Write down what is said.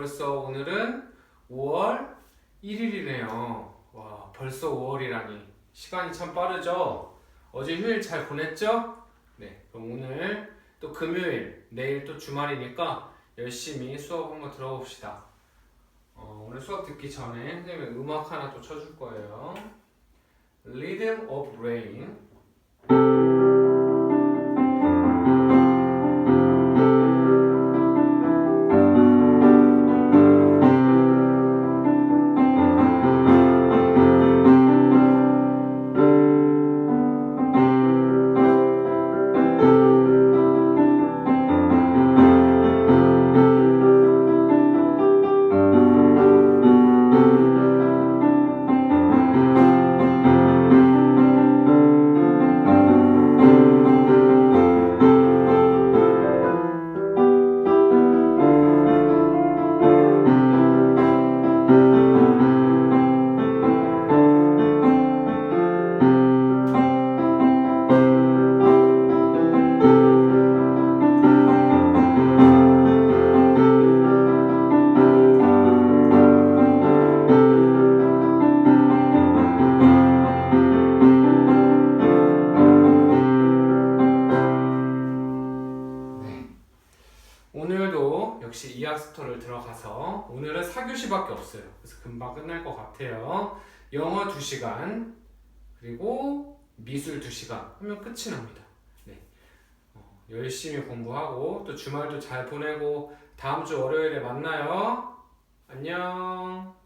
벌써 오늘은 5월 1일이네요. 와, 벌써 5월이라니. 시간이 참 빠르죠? 어제 휴일 잘 보냈죠? 네, 그럼 오늘 또 금요일, 내일 또 주말이니까 열심히 수업 한번 들어봅시다. 어, 오늘 수업 듣기 전에 선생님이 음악 하나 또 쳐줄 거예요. Rhythm of Rain. 오늘도 역시 이학스토를 들어가서 오늘은 4교시밖에 없어요. 그래서 금방 끝날 것 같아요. 영어 2시간 그리고 미술 2시간 하면 끝이 납니다. 네. 어, 열심히 공부하고 또 주말도 잘 보내고 다음 주 월요일에 만나요. 안녕.